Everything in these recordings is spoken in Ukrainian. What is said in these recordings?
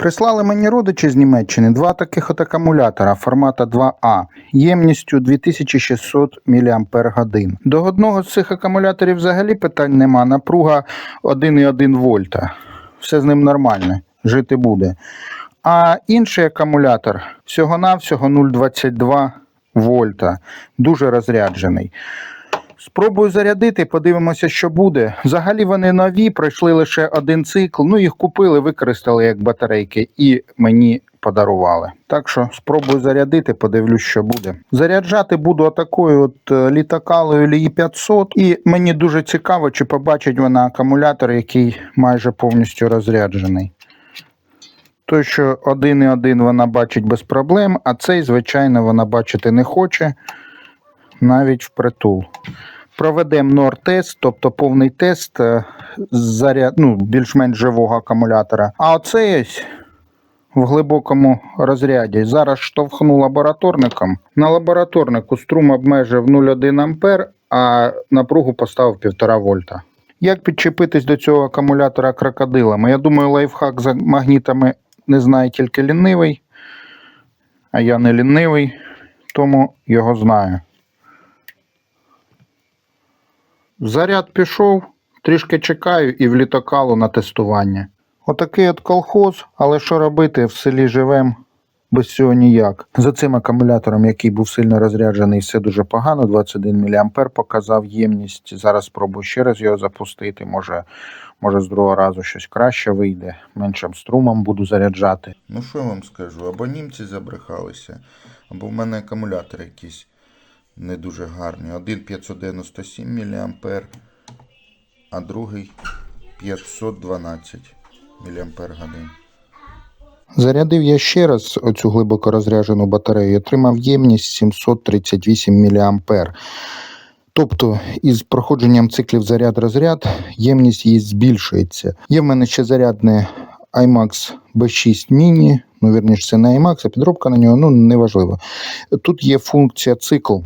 Прислали мені родичі з Німеччини два таких от акумулятора формата 2А ємністю 2600 мАч. До одного з цих акумуляторів взагалі питань нема. Напруга 1,1 вольта. Все з ним нормально, жити буде. А інший акумулятор всього-навсього 0,22 вольта, дуже розряджений. Спробую зарядити, подивимося, що буде. Взагалі вони нові, пройшли лише один цикл. Ну, їх купили, використали як батарейки і мені подарували. Так що спробую зарядити, подивлюсь, що буде. Заряджати буду отакою от е, літакалою Лії 500. І мені дуже цікаво, чи побачить вона акумулятор, який майже повністю розряджений. Той, що 1,1 вона бачить без проблем, а цей, звичайно, вона бачити не хоче навіть впритул. Проведемо нор-тест, тобто повний тест е, заряд, ну, більш-менш живого акумулятора. А ось в глибокому розряді. Зараз штовхну лабораторником. На лабораторнику струм обмежив 0,1 А, а напругу поставив 1,5 вольта. Як підчепитись до цього акумулятора крокодилами? Я думаю, лайфхак за магнітами не знає тільки лінивий, а я не лінивий, тому його знаю. Заряд пішов, трішки чекаю і в літокалу на тестування. Отакий от колхоз, але що робити, в селі живем без цього ніяк. За цим акумулятором, який був сильно розряджений, все дуже погано. 21 мА показав ємність. Зараз спробую ще раз його запустити. Може, може з другого разу щось краще вийде, меншим струмом буду заряджати. Ну що я вам скажу, або німці забрехалися, або в мене акумулятор якийсь не дуже гарний. Один 597 мА, а другий 512 мАч. Зарядив я ще раз оцю глибоко розряджену батарею і отримав ємність 738 мА. Тобто, із проходженням циклів заряд-розряд ємність її збільшується. Є в мене ще зарядне iMax B6 Mini, ну вірніше, це не iMax, а підробка на нього, ну неважливо. Тут є функція цикл.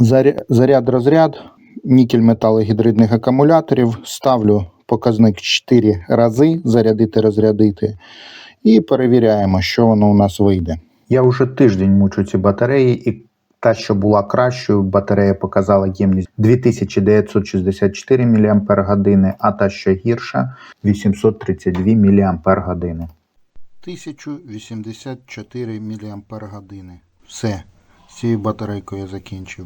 Заря- Заряд-розряд, нікель металогідридних акумуляторів. Ставлю показник 4 рази зарядити, розрядити. І перевіряємо, що воно у нас вийде. Я вже тиждень мучу ці батареї, і та, що була кращою, батарея показала ємність 2964 мАч, а та, що гірша 832 мАч. 1084 мАч. Все. З цією батарейкою я закінчив.